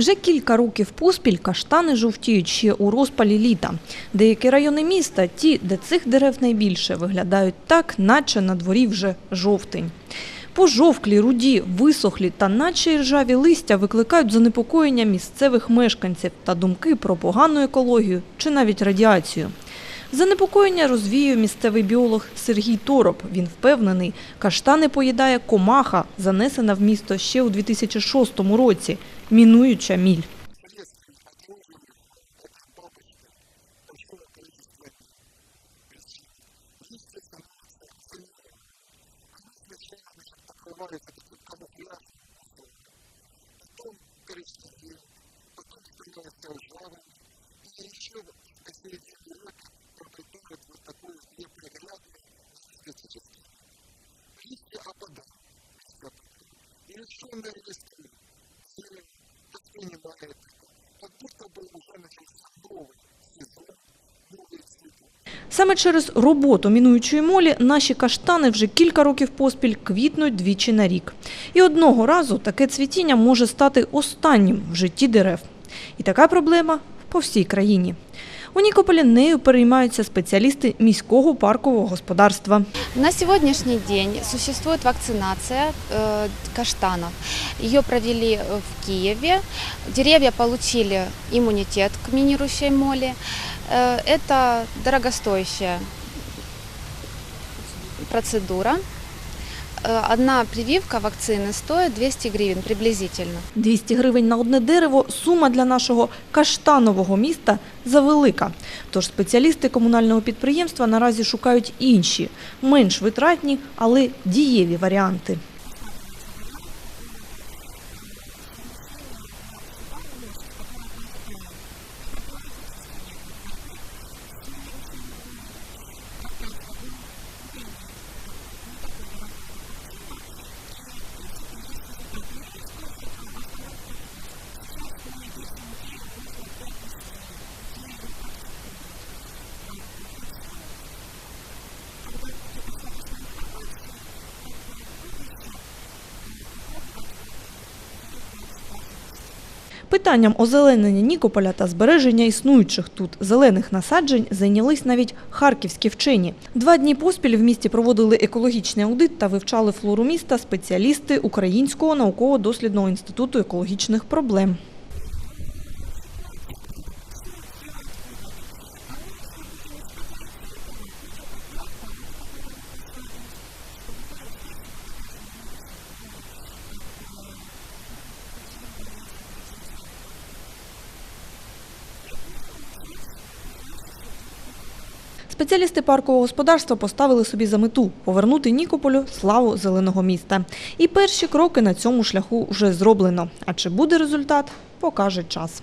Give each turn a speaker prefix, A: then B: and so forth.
A: Вже кілька років поспіль каштани жовтіють ще у розпалі літа. Деякі райони міста, ті, де цих дерев найбільше, виглядають так, наче на дворі вже жовтень. Пожовклі, руді, висохлі та наче ржаві листя викликають занепокоєння місцевих мешканців та думки про погану екологію чи навіть радіацію. Занепокоєння розвіює місцевий біолог Сергій Тороп. Він впевнений, каштани поїдає комаха, занесена в місто ще у 2006 році, минуюча міль.
B: Лишенная листа
A: Саме через роботу мінуючої молі наші каштани вже кілька років поспіль квітнуть двічі на рік. І одного разу таке цвітіння може стати останнім в житті дерев. І така проблема по всій країні. У Нікополі нею переймаються спеціалісти міського паркового господарства.
C: На сегодняшний день существует вакцинация э, каштанов. Ее провели э, в Киеве. Деревья получили иммунитет к минирующей моли. Э, это дорогостоящая процедура. Э, Одна прививка вакцини стоїть 200 гривень приблизительно.
A: 200 гривень на одне дерево – сума для нашого каштанового міста завелика. Тож спеціалісти комунального підприємства наразі шукають інші, менш витратні, але дієві варіанти. Питанням озеленення Нікополя та збереження існуючих тут зелених насаджень зайнялись навіть харківські вчені. Два дні поспіль в місті проводили екологічний аудит та вивчали флору міста спеціалісти Українського науково-дослідного інституту екологічних проблем. Спеціалісти паркового господарства поставили собі за мету повернути Нікополю славу зеленого міста. І перші кроки на цьому шляху вже зроблено. А чи буде результат, покаже час.